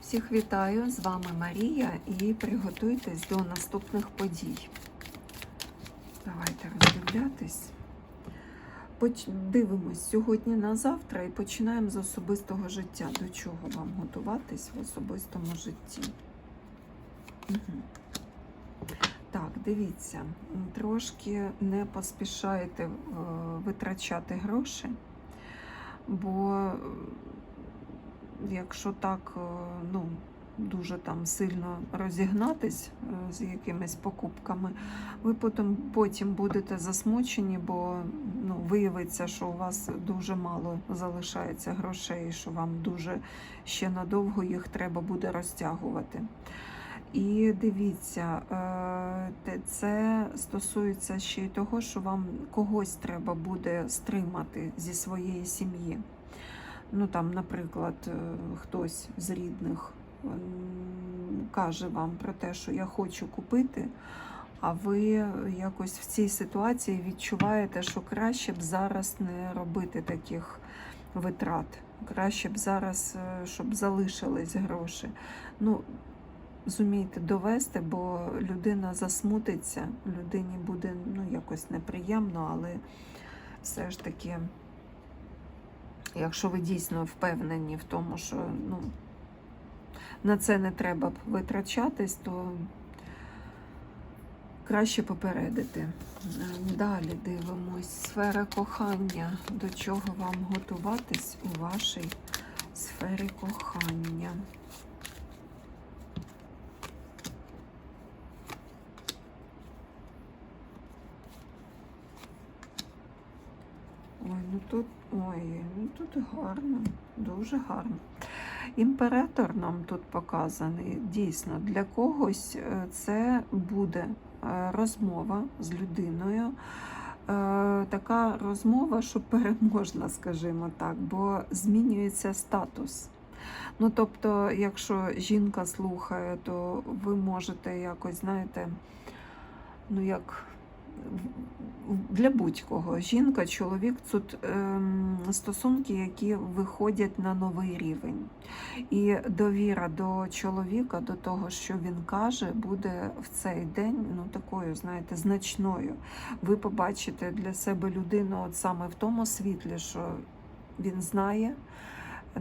Всіх вітаю! З вами Марія і приготуйтесь до наступних подій. Давайте роздивлятись. Дивимось сьогодні на завтра і починаємо з особистого життя. До чого вам готуватись в особистому житті? Угу. Так, дивіться, трошки не поспішайте е, витрачати гроші, бо якщо так е, ну, дуже там сильно розігнатись е, з якимись покупками, ви потім, потім будете засмучені, бо ну, виявиться, що у вас дуже мало залишається грошей, що вам дуже ще надовго їх треба буде розтягувати. І дивіться, е, це стосується ще й того, що вам когось треба буде стримати зі своєї сім'ї. Ну там, наприклад, е, хтось з рідних каже вам про те, що я хочу купити, а ви якось в цій ситуації відчуваєте, що краще б зараз не робити таких витрат. Краще б зараз, е, щоб залишились гроші. Ну, зумійте довести, бо людина засмутиться, людині буде ну, якось неприємно, але все ж таки, якщо ви дійсно впевнені в тому, що ну, на це не треба витрачатись, то краще попередити. Е, Далі дивимось. Сфера кохання. До чого вам готуватись у вашій сфері кохання? Ой, ну тут, ой, ну тут гарно, дуже гарно. Імператор нам тут показаний. Дійсно, для когось е, це буде е, розмова з людиною. Е, Така розмова, що переможна, скажімо так, бо змінюється статус. Ну, тобто, якщо жінка слухає, то ви можете якось, знаєте, ну як для будь-кого жінка, чоловік тут ем, стосунки, які виходять на новий рівень. І довіра до чоловіка, до того, що він каже, буде в цей день ну, такою, знаєте, значною. Ви побачите для себе людину от саме в тому світлі, що він знає.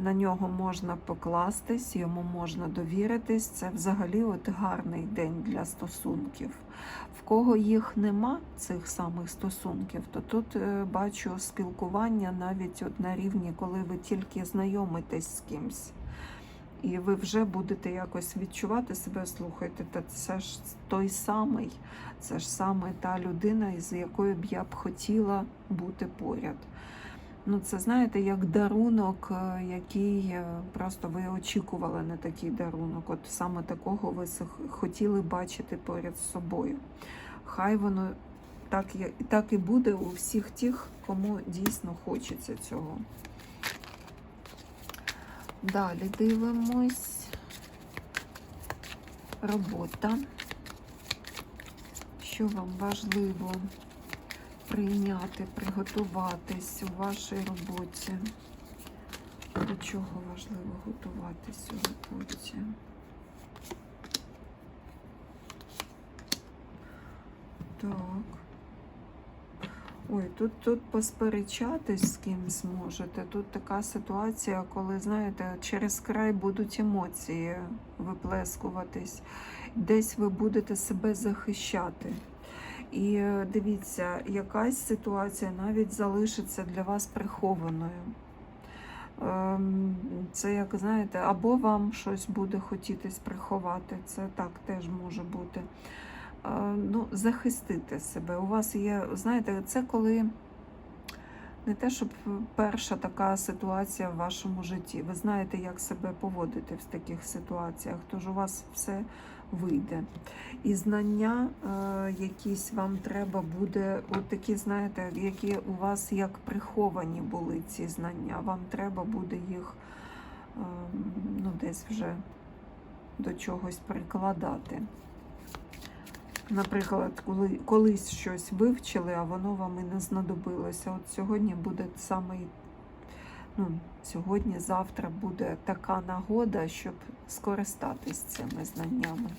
На нього можна покластись, йому можна довіритись. Це взагалі от гарний день для стосунків. В кого їх нема, цих самих стосунків, то тут е, бачу спілкування навіть от на рівні, коли ви тільки знайомитесь з кимсь. І ви вже будете якось відчувати себе, слухайте, та це ж той самий, це ж саме та людина, із якою б я б хотіла бути поряд. Ну, це знаєте, як дарунок, е, який е, просто ви очікували на такий дарунок. От саме такого ви хотіли бачити поряд з собою. Хай воно так, і- так і буде у всіх тих, кому дійсно хочеться цього. Далі дивимось. Робота. Що вам важливо прийняти, приготуватись у вашій роботі? До чого важливо готуватись у роботі? Так. Ой, тут, тут посперечатись з кимсь можете. Тут така ситуація, коли, знаєте, через край будуть емоції виплескуватись. Десь ви будете себе захищати. І е, дивіться, якась ситуація навіть залишиться для вас прихованою. Ем, Це, як знаєте, або вам щось буде хотітись приховати, це так теж може бути. Е, Ну, захистити себе. У вас є, знаєте, це коли не те, щоб перша така ситуація в вашому житті. Ви знаєте, як себе поводити в таких ситуаціях, тож у вас все вийде. І знання е, якісь вам треба буде, от такі, знаєте, які у вас як приховані були ці знання. Вам треба буде їх е, ну, десь вже до чогось прикладати. Наприклад, коли колись щось вивчили, а воно вам і не знадобилося. От сьогодні буде самий ну, сьогодні, завтра буде така нагода, щоб скористатись цими знаннями.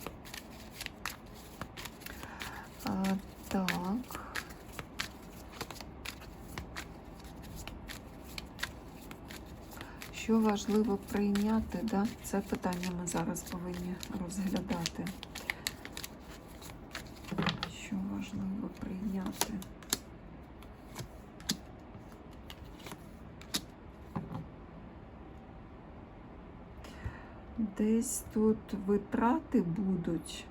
А, так. Що важливо прийняти, да? це питання ми зараз повинні розглядати. Що важливо прийняти? Десь тут витрати будуть.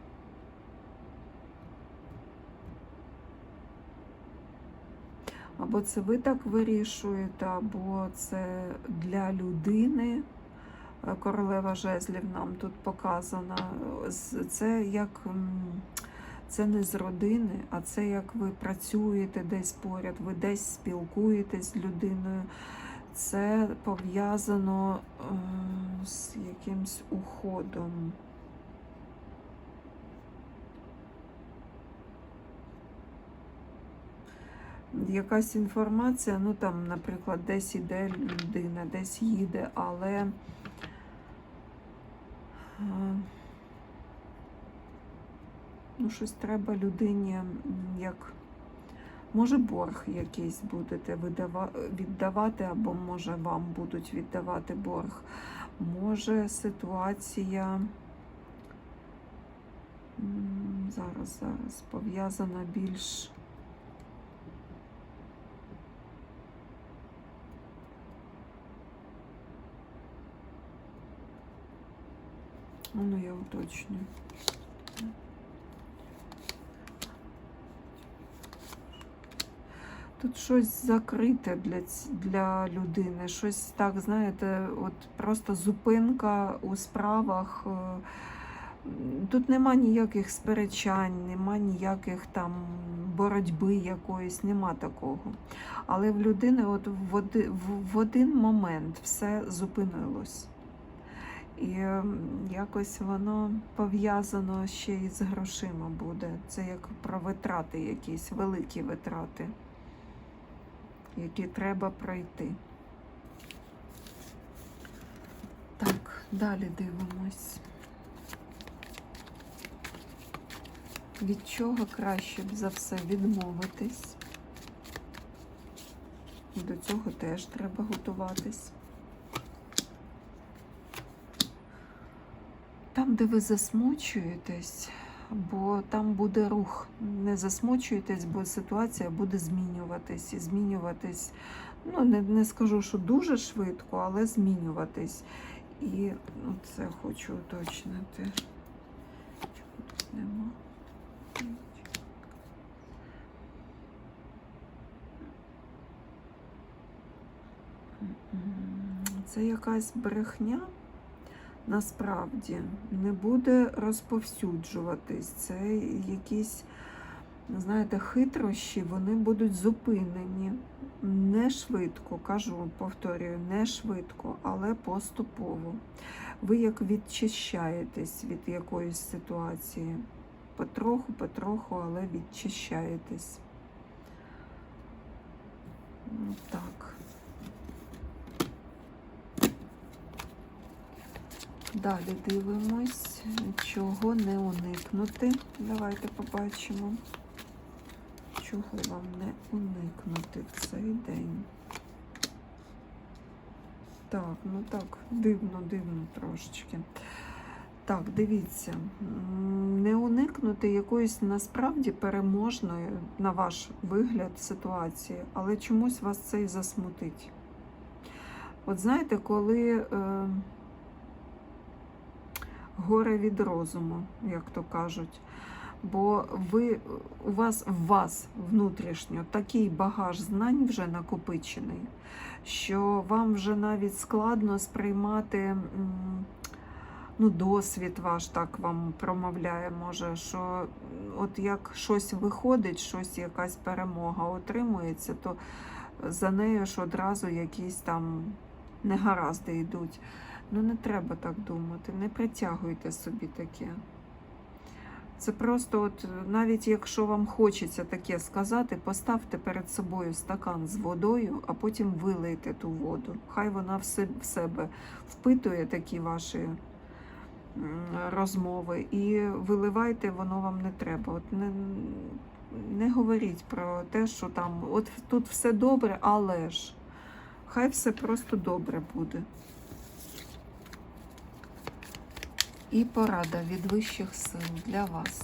Або це ви так вирішуєте, або це для людини. Королева жезлів нам тут показана. Це як це не з родини, а це як ви працюєте десь поряд, ви десь спілкуєтесь з людиною. Це пов'язано е, з якимсь уходом. Якась інформація, ну там, наприклад, десь іде людина, десь їде, але е, ну, щось треба людині, як може борг якийсь будете віддавати, або може вам будуть віддавати борг. Може ситуація зараз, зараз пов'язана більш. Ну, я уточню. Тут щось закрите для, для людини, щось так, знаєте, от просто зупинка у справах. е, Тут нема ніяких сперечань, нема ніяких там боротьби якоїсь, нема такого. Але в людини от в, оди, в, один момент все зупинилось. І якось воно пов'язано ще й з грошима буде. Це як про витрати якісь, великі витрати, які треба пройти. Так, далі дивимось. Від чого краще б за все відмовитись? До цього теж треба готуватись. Там, де ви засмучуєтесь, бо там буде рух. Не засмучуєтесь, бо ситуація буде змінюватись і змінюватись. Ну, не, не скажу, що дуже швидко, але змінюватись. І ну, це хочу уточнити. Чого тут нема? Це якась брехня насправді не буде розповсюджуватись. Це якісь, знаєте, хитрощі, вони будуть зупинені. Не швидко, кажу, повторюю, не швидко, але поступово. Ви як відчищаєтесь від якоїсь ситуації. Потроху, потроху, але відчищаєтесь. Ну, Так. Далі дивимось, чого не уникнути. Давайте побачимо, чого вам не уникнути в цей день. Так, ну так, дивно, дивно трошечки. Так, дивіться, не уникнути якоїсь насправді переможної, на ваш вигляд, ситуації, але чомусь вас це і засмутить. От знаєте, коли. Е, горе від розуму, як то кажуть. Бо ви, у вас в вас внутрішньо такий багаж знань вже накопичений, що вам вже навіть складно сприймати ну, досвід ваш так вам промовляє, може, що от як щось виходить, щось якась перемога отримується, то за нею ж одразу якісь там негаразди йдуть. Ну, не треба так думати, не притягуйте собі таке. Це просто, от навіть якщо вам хочеться таке сказати, поставте перед собою стакан з водою, а потім вилийте ту воду. Хай вона в себе впитує такі ваші розмови і виливайте, воно вам не треба. От не, не говоріть про те, що там от тут все добре, але ж хай все просто добре буде. І порада від вищих сил для вас.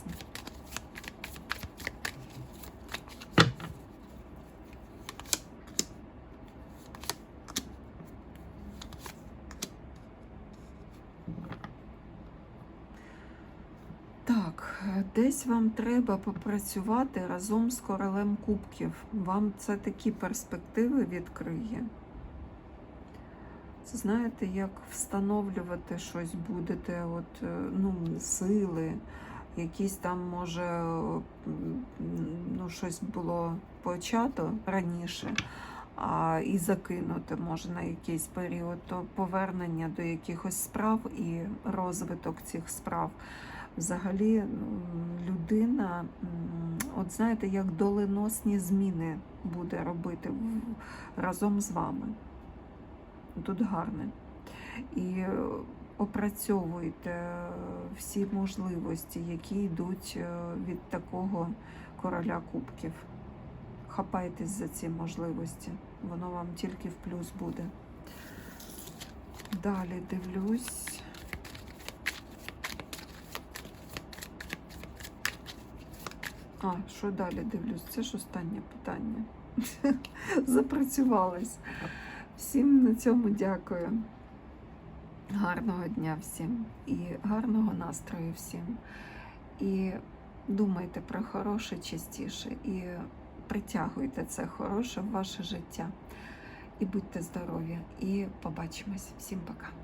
Так, десь вам треба попрацювати разом з королем кубків. Вам це такі перспективи відкриє. Це знаєте, як встановлювати щось будете, от, е, ну, сили, якісь там, може, ну, щось було почато раніше, а і закинути може на якийсь період, то повернення до якихось справ і розвиток цих справ. Взагалі людина, от знаєте, як доленосні зміни буде робити разом з вами. Тут гарне. І опрацьовуйте всі можливості, які йдуть е, від такого короля кубків. Хапайтесь за ці можливості, воно вам тільки в плюс буде. Далі дивлюсь. А, що далі дивлюсь? Це ж останнє питання. Запрацювалась. Всім на цьому дякую. Гарного дня всім і гарного настрою всім. І думайте про хороше частіше і притягуйте це хороше в ваше життя. І будьте здорові. І побачимось. Всім пока.